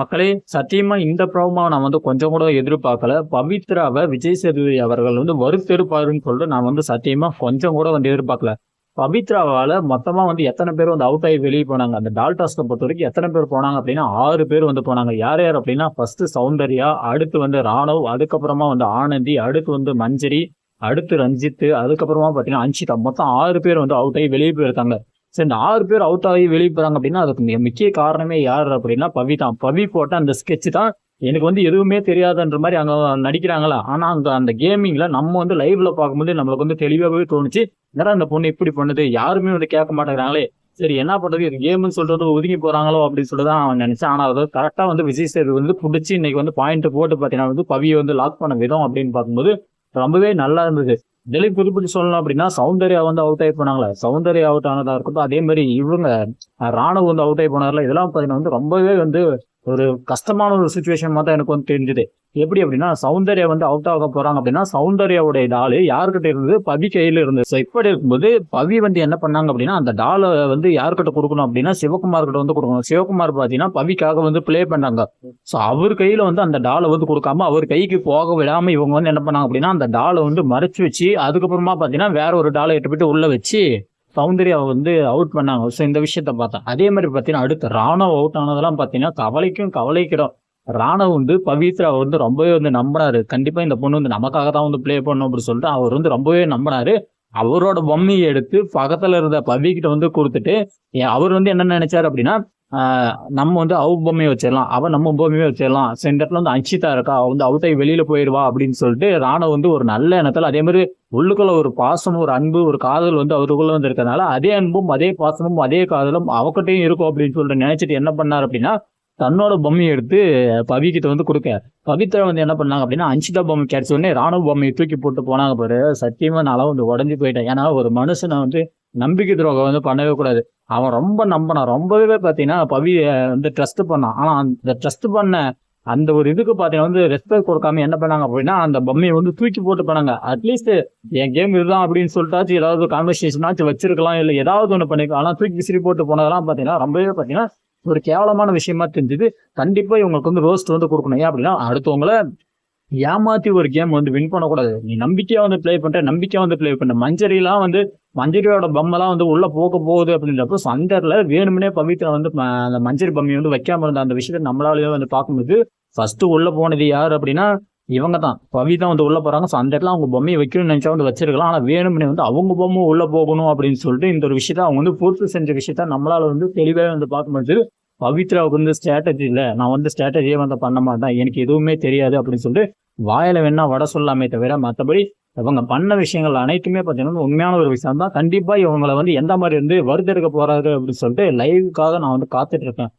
மக்களே சத்தியமா இந்த ப்ரோமோ நான் வந்து கொஞ்சம் கூட எதிர்பார்க்கல. பவித்ராவை விஜய் சேதுபதி அவர்கள் வந்து வருத்தெடுப்பாருன்னு சொல்லிட்டு நான் வந்து சத்தியமா கொஞ்சம் கூட வந்து எதிர்பார்க்கல. பவித்ராவால் மொத்தமாக வந்து எத்தனை பேர் வந்து அவுட் ஆகி வெளியே போனாங்க? அந்த டால்டாஸ்கை பொறுத்த வரைக்கும் எத்தனை பேர் போனாங்க அப்படின்னா ஆறு பேர் வந்து போனாங்க. யார் யார் அப்படின்னா ஃபர்ஸ்ட் சௌந்தர்யா அடுத்து வந்து ராணவ் அதுக்கப்புறமா வந்து ஆனந்தி அடுத்து வந்து மஞ்சரி அடுத்து ரஞ்சித்து அதுக்கப்புறமா பார்த்தீங்கன்னா அன்ஷிதா. மொத்தம் ஆறு பேர் வந்து அவுட் ஆகி வெளியே போயிருக்காங்க. சரி இந்த ஆறு பேர் அவுட் ஆகி வெளியே போகிறாங்க அப்படின்னா அதுக்கு முக்கிய காரணமே யார் அப்படின்னா பவி தான். பவி போட்ட அந்த ஸ்கெட்ச் தான் எனக்கு வந்து எதுவுமே தெரியாதுன்ற மாதிரி அங்கே நடிக்கிறாங்களா? ஆனால் அந்த அந்த கேமிங்கில் நம்ம வந்து லைவ்ல பார்க்கும்போது நம்மளுக்கு வந்து தெளிவாகவே தோணுச்சு. என்னடா அந்த பொண்ணு இப்படி பண்ணுது? யாருமே வந்து கேட்க மாட்டேங்கிறாங்களே. சரி என்ன பண்ணுறது இது கேம்னு சொல்கிறது ஒதுங்கி போகிறாங்களோ அப்படின்னு சொல்லி தான் அவன் நினச்சேன். ஆனால் அது கரெக்டாக வந்து விஜய் சேது வந்து பிடிச்சி இன்னைக்கு வந்து பாயிண்ட் போட்டு பார்த்தீங்கன்னா வந்து பவியை வந்து லாக் பண்ண விதம் அப்படின்னு பார்க்கும்போது ரொம்பவே நல்லா இருந்தது. இதுலயும் குறிப்பிட்டு சொல்லணும் அப்படின்னா சௌந்தர்யா வந்து அவுட் ஆகி போனாங்களே. சௌந்தர்யா அவுட் ஆனதா இருக்கட்டும் அதே மாதிரி இவங்க ராணுவம் ராணுவ வந்து அவுட் ஆகி போனார்ல. இதெல்லாம் பாத்தீங்கன்னா வந்து ரொம்பவே வந்து ஒரு கஷ்டமான ஒரு சுச்சுவேஷன் தான் எனக்கு வந்து தெரிஞ்சுது. எப்படி அப்படின்னா சௌந்தர்யா வந்து அவுட் ஆக போறாங்க அப்படின்னா சௌந்தர்யாவுடைய டாலு யாருக்கிட்ட இருந்தது? பவி கையில் இருந்தது. ஸோ இப்படி இருக்கும்போது பவி வந்து என்ன பண்ணாங்க அப்படின்னா அந்த டாலை வந்து யாருக்கிட்ட கொடுக்கணும் அப்படின்னா சிவகுமார் கிட்ட வந்து கொடுக்கணும். சிவகுமார் பார்த்தீங்கன்னா பவிக்காக வந்து ப்ளே பண்ணாங்க. ஸோ அவர் கையில் வந்து அந்த டாலை வந்து கொடுக்காம அவர் கைக்கு போக விடாம இவங்க வந்து என்ன பண்ணாங்க அப்படின்னா அந்த டாலை வந்து மறைச்சு வச்சு அதுக்கப்புறமா பார்த்தீங்கன்னா வேற ஒரு டாலை எட்டு போயிட்டு உள்ள வச்சு சௌந்தர்யாவை வந்து அவுட் பண்ணாங்க. ஸோ இந்த விஷயத்த பார்த்தேன். அதே மாதிரி பார்த்தீங்கன்னா அடுத்து ராணுவ அவுட் ஆனதெல்லாம் பார்த்தீங்கன்னா கவலைக்கும் கவலைக்கிடும். ராணுவ வந்து பவித்ரா வந்து ரொம்பவே வந்து நம்பினாரு கண்டிப்பாக இந்த பொண்ணு வந்து நமக்காக தான் வந்து ப்ளே பண்ணும் அப்படின்னு சொல்லிட்டு அவர் வந்து ரொம்பவே நம்பினாரு அவரோட பொம்மையை எடுத்து பக்கத்தில் இருந்த பவி வந்து கொடுத்துட்டு அவர் வந்து என்ன நினைச்சாரு அப்படின்னா நம்ம வந்து அவ பொம்மையை வச்சிடலாம். அவ நம்ம பொம்மையை வச்சிடலாம். ஸோ இந்த இடத்துல வந்து அஞ்சிதா இருக்கா? அவ வந்து அவுட் வெளியில் வெளியில போயிடுவா அப்படின்னு சொல்லிட்டு ராணவ வந்து ஒரு நல்ல எண்ணத்துல அதே மாதிரி உள்ளுக்குள்ள ஒரு பாசம் ஒரு அன்பு ஒரு காதல் வந்து அவருக்குள்ள வந்து இருக்கிறதுனால அதே அன்பும் அதே பாசமும் அதே காதலும் அவகிட்டையும் இருக்கும் அப்படின்னு சொல்லிட்டு நினைச்சிட்டு என்ன பண்ணார் அப்படின்னா தன்னோட பொம்மையை எடுத்து பவிக்கிட்ட வந்து கொடுக்க பவித்ரா வந்து என்ன பண்ணாங்க அப்படின்னா அஞ்சிதா பொம்மை கிடைச்ச உடனே ராணுவ பொம்மையை தூக்கி போட்டு போனாங்க பாரு. சத்தியமா நான் வந்து உடஞ்சி போயிட்டேன். ஏன்னா ஒரு மனுஷனை வந்து நம்பிக்கை துரோகம் வந்து பண்ணவே கூடாது. அவன் ரொம்ப நம்பினான். ரொம்பவே பார்த்தீங்கன்னா பவி வந்து ட்ரஸ்ட் பண்ணான். ஆனால் அந்த ட்ரஸ்ட் பண்ண அந்த ஒரு இதுக்கு பார்த்தீங்கன்னா வந்து ரெஸ்பெக்ட் கொடுக்காம என்ன பண்ணாங்க அப்படின்னா அந்த பொம்மையை வந்து தூக்கி போட்டு பண்ணாங்க அட்லீஸ்ட் என் கேம் இதுதான் அப்படின்னு சொல்லிட்டாச்சும் ஏதாவது கான்வர்சேஷனாச்சும் வச்சிருக்கலாம் இல்லை ஏதாவது ஒன்று பண்ணிக்கலாம். ஆனால் தூக்கி விசிறி போட்டு போனதெல்லாம் பார்த்தீங்கன்னா ரொம்பவே பார்த்தீங்கன்னா ஒரு கேவலமான விஷயமா தெரிஞ்சுது. கண்டிப்பாக இவங்களுக்கு வந்து ரோஸ்ட் வந்து கொடுக்கணும். ஏன் அப்படின்னா அடுத்தவங்கள ஏமாத்தி ஒரு கேம் வந்து வின் பண்ணக்கூடாது. நீ நம்பிக்கையா வந்து ப்ளே பண்ற நம்பிக்கையா வந்து ப்ளே பண்ண மஞ்சரிலாம் வந்து மஞ்சரியோட பொம்மைலாம் வந்து உள்ள போக போகுது அப்படின்றப்போ சண்டர்ல வேணும்னே பவித்ரா வந்து அந்த மஞ்சரி பொம்மையை வந்து வைக்காம இருந்த அந்த விஷயத்த நம்மளாலேயே வந்து பார்க்கும்போது ஃபர்ஸ்ட் உள்ள போனது யார் அப்படின்னா இவங்க தான் பவி தான் வந்து உள்ள போறாங்க. ஸோ அந்த இடத்துல அவங்க பொம்மையை வைக்கணும்னு நினைச்சா வந்து வச்சிருக்கலாம். ஆனா வேணும்னே வந்து அவங்க பொம்மை உள்ள போகணும் அப்படின்னு சொல்லிட்டு இந்த ஒரு விஷயத்த அவங்க வந்து பூர்த்தி செஞ்ச விஷயத்த நம்மளால வந்து தெளிவாக வந்து பார்க்கும்போது பவித்ராவுக்கு வந்து ஸ்ட்ராட்டஜி இல்லை. நான் வந்து ஸ்ட்ராட்டஜியே வந்து பண்ண மாட்டேன். எனக்கு எதுவுமே தெரியாது அப்படின்னு சொல்லிட்டு வாயில வேணா வட சொல்லாமே தவிர மற்றபடி இவங்க பண்ண விஷயங்கள் அனைத்துமே பார்த்தீங்கன்னா உண்மையான ஒரு விஷயம் தான் கண்டிப்பா இவங்களை வந்து எந்த மாதிரி வந்து வருத்தெடுக்க போறாரு அப்படின்னு சொல்லிட்டு லைவுக்காக நான் வந்து காத்துட்டு இருக்கேன்.